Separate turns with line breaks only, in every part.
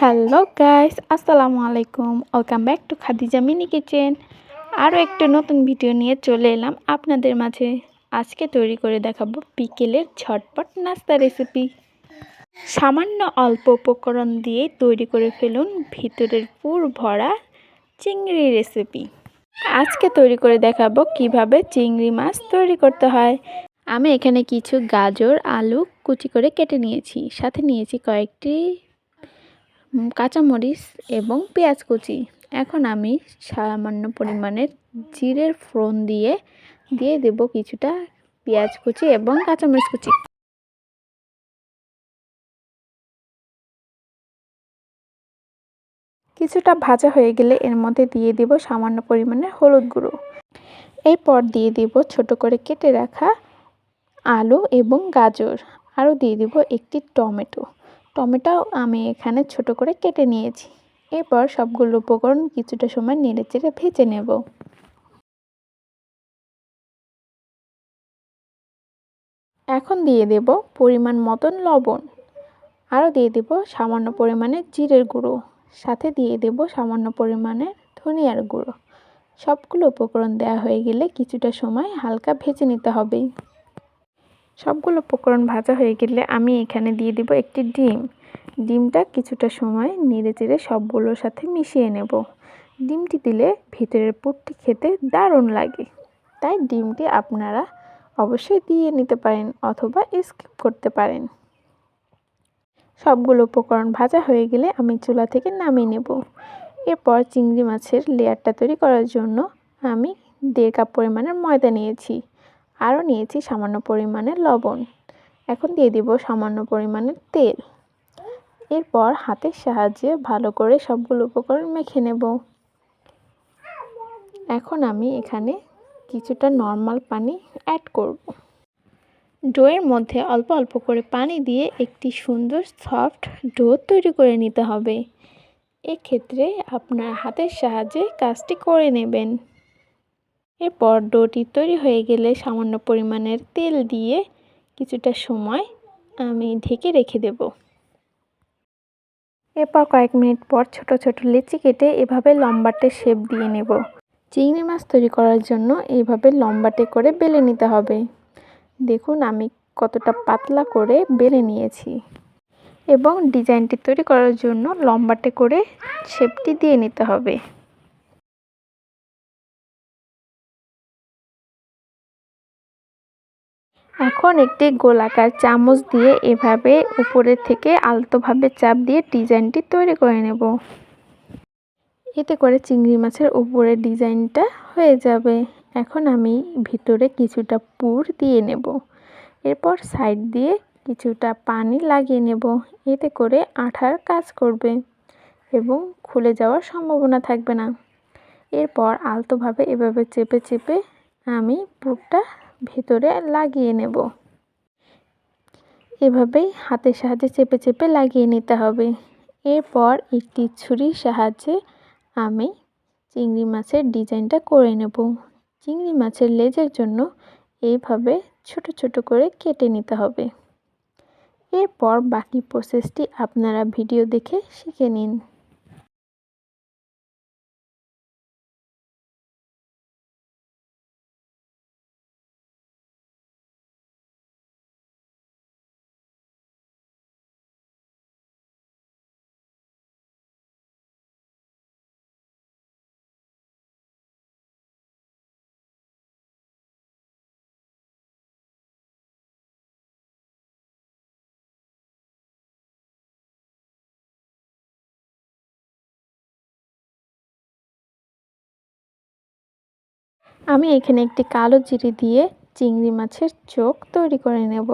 Hello guys আসসালামু আলাইকুম welcome back to Khadija mini kitchen আরও একটা নতুন ভিডিও নিয়ে চলে এলাম আপনাদের মাঝে। আজকে তৈরি করে দেখাবো বিকেলের ঝটপট নাস্তা রেসিপি সামান্য অল্প উপকরণ দিয়ে তৈরি করে ফেলুন ভিতরের পুর ভরা চিংড়ি রেসিপি আজকে তৈরি করে দেখাবো কীভাবে চিংড়ি মাছ তৈরি করতে হয়। আমি এখানে কিছু গাজর, আলু কুচি করে কেটে নিয়েছি। সাথে নিয়েছি কয়েকটি কাঁচামরিচ এবং পেঁয়াজ কুচি। এখন আমি সামান্য পরিমাণের জিরের ফোড়ন দিয়ে দিয়ে দেব কিছুটা পেঁয়াজ কুচি এবং কাঁচামরিচ কুচি। কিছুটা ভাজা হয়ে গেলে এর মধ্যে দিয়ে দেব সামান্য পরিমাণে হলুদ গুঁড়ো। এরপর দিয়ে দেব ছোট করে কেটে রাখা আলু এবং গাজর। আরও দিয়ে দেব একটি টমেটো। টমেটো আমি এখানে ছোট করে কেটে নিয়েছি। এরপর সবগুলো উপকরণ কিছুটা সময় নেড়ে চেড়ে ভেজে নেব। এখন দিয়ে দেব পরিমাণ মতন লবণ। আরও দিয়ে দেব সামান্য পরিমাণে জিরের গুঁড়ো। সাথে দিয়ে দেব সামান্য পরিমাণে ধনিয়ার গুঁড়ো। সবগুলো উপকরণ দেওয়া হয়ে গেলে কিছুটা সময় হালকা ভেজে নিতে হবে। সবগুলো উপকরণ ভাজা হয়ে গেলে আমি এখানে দিয়ে দিব একটি ডিম। ডিমটা কিছুটা সময় নেড়ে চেড়ে সবগুলোর সাথে মিশিয়ে নেব। ডিমটি দিলে ভিতরের পুরটি খেতে দারুণ লাগে। তাই ডিমটি আপনারা অবশ্যই দিয়ে নিতে পারেন অথবা স্কিপ করতে পারেন। সবগুলো উপকরণ ভাজা হয়ে গেলে আমি চুলা থেকে নামিয়ে নেব। এরপর চিংড়ি মাছের লেয়ারটা তৈরি করার জন্য আমি দেড় কাপ পরিমাণের ময়দা নিয়েছি। আরও নিয়েছি সামান্য পরিমাণের লবণ। এখন দিয়ে দিব সামান্য পরিমাণের তেল। এরপর হাতের সাহায্যে ভালো করে সবগুলো উপকরণ মেখে নেব। এখন আমি এখানে কিছুটা নর্মাল পানি অ্যাড করব। ডোয়ের মধ্যে অল্প অল্প করে পানি দিয়ে একটি সুন্দর সফট ডো তৈরি করে নিতে হবে। এক্ষেত্রে আপনার হাতের সাহায্যে কাজটি করে নেবেন। এরপর ডোটি তৈরি হয়ে গেলে সামান্য পরিমাণের তেল দিয়ে কিছুটা সময় আমি ঢেকে রেখে দেব। এরপর কয়েক মিনিট পর ছোট ছোট লিচি কেটে এভাবে লম্বাটে শেপ দিয়ে নেব। চিংড়ি মাছ তৈরি করার জন্য এইভাবে লম্বাটে করে বেলে নিতে হবে। দেখুন, আমি কতটা পাতলা করে বেলে নিয়েছি। এবং ডিজাইনটি তৈরি করার জন্য লম্বাটে করে শেপটি দিয়ে নিতে হবে। এখন একটি গোলাকার চামচ দিয়ে এভাবে উপরে থেকে আলতোভাবে চাপ দিয়ে ডিজাইনটি তৈরি করে নেব। এতে করে চিংড়ি মাছের উপরের ডিজাইনটা হয়ে যাবে। এখন আমি ভিতরে কিছুটা পুর দিয়ে নেব। এরপর সাইড দিয়ে কিছুটা পানি লাগিয়ে নেব। এতে করে আঠার কাজ করবে এবং খুলে যাওয়ার সম্ভাবনা থাকবে না। এরপর আলতোভাবে এভাবে চেপে চেপে আমি পুরটা ভেতরে লাগিয়ে নেব। এভাবেই হাতের সাহায্যে চেপে চেপে লাগিয়ে নিতে হবে। এরপর একটি ছুরির সাহায্যে আমি চিংড়ি মাছের ডিজাইনটা করে নেব। চিংড়ি মাছের লেজের জন্য এইভাবে ছোট ছোট করে কেটে নিতে হবে। এরপর বাকি প্রসেসটি আপনারা ভিডিও দেখে শিখে নিন। আমি এখানে একটি কালো জিরে দিয়ে চিংড়ি মাছের চোখ তৈরি করে নেব।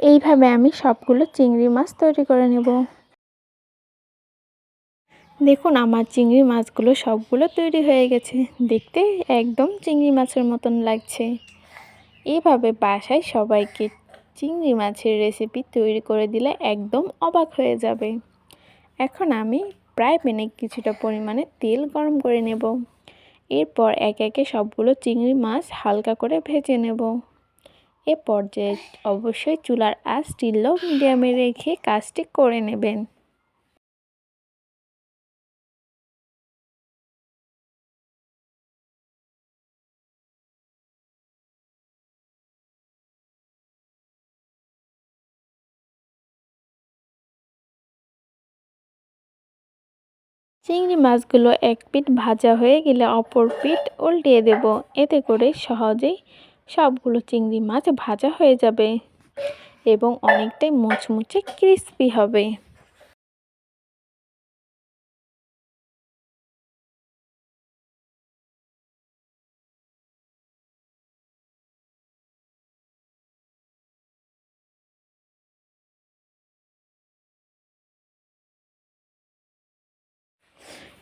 এইভাবে আমি সবগুলো চিংড়ি মাছ তৈরি করে নেব। দেখুন, আমার চিংড়ি মাছগুলো সবগুলো তৈরি হয়ে গেছে। দেখতে একদম চিংড়ি মাছের মতন লাগছে। এভাবে বাসায় সবাইকে চিংড়ি মাছের রেসিপি তৈরি করে দিলে একদম অবাক হয়ে যাবে। এখন আমি প্রায় প্যানে কিছুটা পরিমাণে তেল গরম করে নেব। এরপর একে একে সবগুলো চিংড়ি মাছ হালকা করে ভেজে নেব। এ পর্যায়ে অবশ্যই চুলার আঁচটি লো মিডিয়ামে রেখে কাজটি করে নেবেন। চিংড়ি মাছগুলো এক পিট ভাজা হয়ে গেলে অপর পিঠ উল্টিয়ে দেব। এতে করে সহজেই সবগুলো চিংড়ি মাছ ভাজা হয়ে যাবে এবং অনেকটাই মুচমুচে ক্রিস্পি হবে।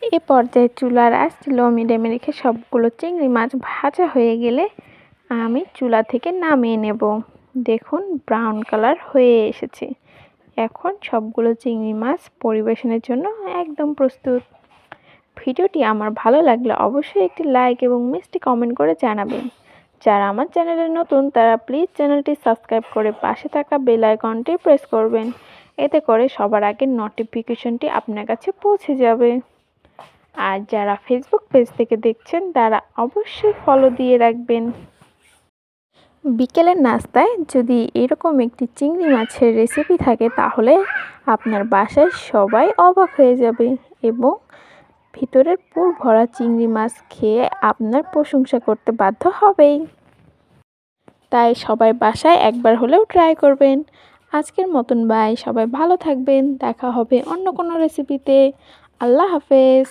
এ পর্যায়ে চুলার আঁচটি লো মিডিয়ামে রেখে সবগুলো চিংড়ি মাছ ভাজা হয়ে গেলে আমি চুলা থেকে নামিয়ে নেব। দেখুন ব্রাউন কালার হয়ে এসেছে। এখন সবগুলো চিংড়ি মাছ পরিবেশনের জন্য একদম প্রস্তুত। ভিডিওটি আমার ভালো লাগলে অবশ্যই একটি লাইক এবং মিষ্টি কমেন্ট করে জানাবেন। যারা আমার চ্যানেলে নতুন, তারা প্লিজ চ্যানেলটি সাবস্ক্রাইব করে পাশে থাকা বেল আইকনটি প্রেস করবেন। এতে করে সবার আগে নোটিফিকেশনটি আপনার কাছে পৌঁছে যাবে। আর যারা ফেসবুক পেজ থেকে দেখছেন, তারা অবশ্যই ফলো দিয়ে রাখবেন। বিকেলের নাস্তায় যদি এরকম একটি চিংড়ি মাছের রেসিপি থাকে, তাহলে আপনার বাসায় সবাই অবাক হয়ে যাবে এবং ভিতরের পুর ভরা চিংড়ি মাছ খেয়ে আপনার প্রশংসা করতে বাধ্য হবেই। তাই সবাই বাসায় একবার হলেও ট্রাই করবেন। আজকের মতন বাই সবাই ভালো থাকবেন। দেখা হবে অন্য কোনো রেসিপিতে আল্লাহ হাফেজ।